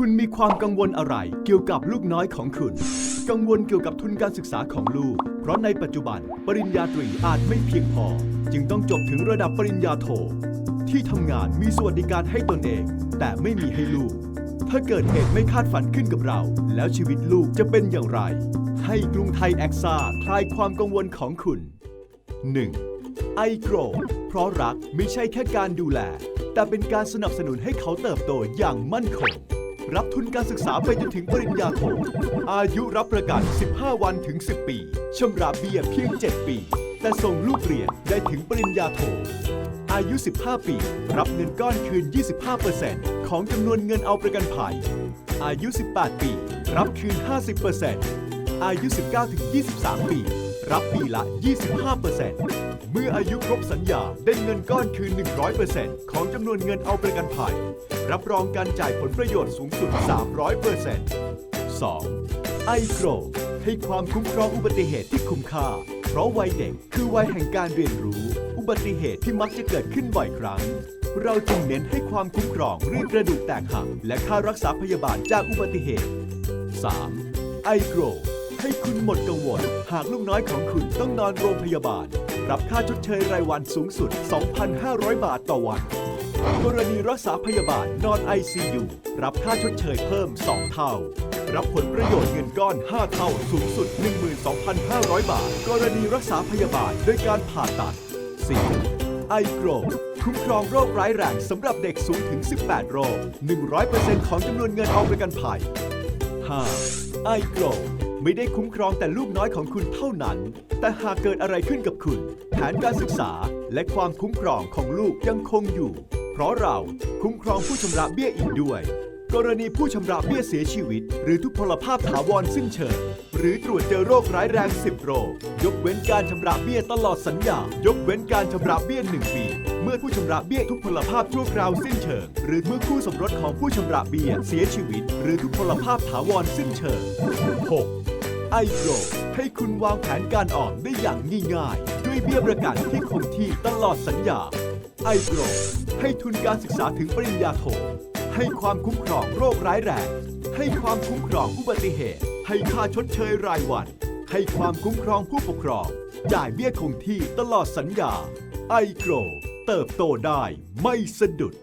คุณมีความกังวลอะไรเกี่ยวกับลูกน้อยของคุณ กังวลเกี่ยวกับทุนการศึกษาของลูก เพราะในปัจจุบัน ปริญญาตรีอาจไม่เพียงพอ จึงต้องจบถึงระดับปริญญาโท ที่ทำงานมีสวัสดิการให้ตนเอง แต่ไม่มีให้ลูก ถ้าเกิดเหตุไม่คาดฝันขึ้นกับเรา แล้วชีวิตลูกจะเป็นอย่างไร ให้กรุงไทยแอคซ่าคลายความกังวลของคุณ 1. ไอโกรเพราะรักไม่ใช่แค่การดูแล แต่เป็นการสนับสนุนให้เขาเติบโตอย่างมั่นคง รับทุนการศึกษาไปจนถึงปริญญาโท อายุรับประกัน 15 วันถึง 10 ปี ชำระเบี้ยเพียง 7 ปี แต่ส่งลูกเรียนได้ถึงปริญญาโท อายุ 15 ปี รับเงินก้อนคืน 25%ของจำนวนเงินเอาประกันภัย อายุ 18 ปี รับคืน 50%อายุ 19-23 ปี รับปีละ 25%เมื่ออายุครบสัญญาได้เงินก้อนคืน 100%ของจำนวนเงินเอาประกันภัย รับรองการจ่ายผลประโยชน์สูงสุด 300% 2. ไอโกรให้ความคุ้มครองอุบัติเหตุที่คุ้มค่า เพราะวัยเด็กคือวัยแห่งการเรียนรู้ อุบัติเหตุที่มักจะเกิดขึ้นบ่อยครั้ง เราจึงเน้นให้ความคุ้มครองเรื่องกระดูกแตกหักและค่ารักษาพยาบาลจากอุบัติเหตุ 3. ไอโกร ให้คุณหมดกังวล หากลูกน้อยของคุณต้องนอนโรงพยาบาล รับค่าชดเชยรายวันสูงสุด 2,500 บาทต่อวัน กรณีรักษาพยาบาลนอน ICU รับค่าชดเชยเพิ่ม 2 เท่า รับผลประโยชน์เงินก้อน 5 เท่า สูงสุด 12,500 บาท กรณีรักษาพยาบาลด้วยการผ่าตัด 4. ไอโกรคุ้มครองโรคร้ายแรงสำหรับเด็กสูงถึง 18 โรค 100%ของจำนวนเงินเอาประกันภัย 5. ไอโกร ไม่ได้คุ้มครองแต่ลูกน้อยของคุณเท่านั้น แต่หากเกิดอะไรขึ้นกับคุณ แผนการศึกษาและความคุ้มครองของลูกยังคงอยู่ เพราะเราคุ้มครองผู้ชำระเบี้ยอีกด้วย กรณีผู้ชำระเบี้ยเสียชีวิต หรือทุพพลภาพถาวรสิ้นเชิง หรือตรวจเจอโรคร้ายแรง 10 โรค ยกเว้นการชำระเบี้ยตลอดสัญญา ยกเว้นการชำระเบี้ย1ปี เมื่อผู้ชำระเบี้ยทุพพลภาพชั่วคราวสิ้นเชิง หรือเมื่อคู่สมรสของผู้ชำระเบี้ยเสียชีวิต หรือทุพพลภาพถาวรสิ้นเชิง 6. ไอโกรให้คุณวางแผนการออมได้อย่างง่ายๆ ด้วยเบี้ยประกันที่คงที่ตลอดสัญญาไอโกรให้ทุนการศึกษาถึงปริญญาโท ให้ความคุ้มครองโรคร้ายแรง ให้ความคุ้มครองอุบัติเหตุ ให้ค่าชดเชยรายวัน ให้ความคุ้มครองผู้ปกครอง จ่ายเบี้ยคงที่ตลอดสัญญาไอโกรเติบโตได้ไม่สะดุด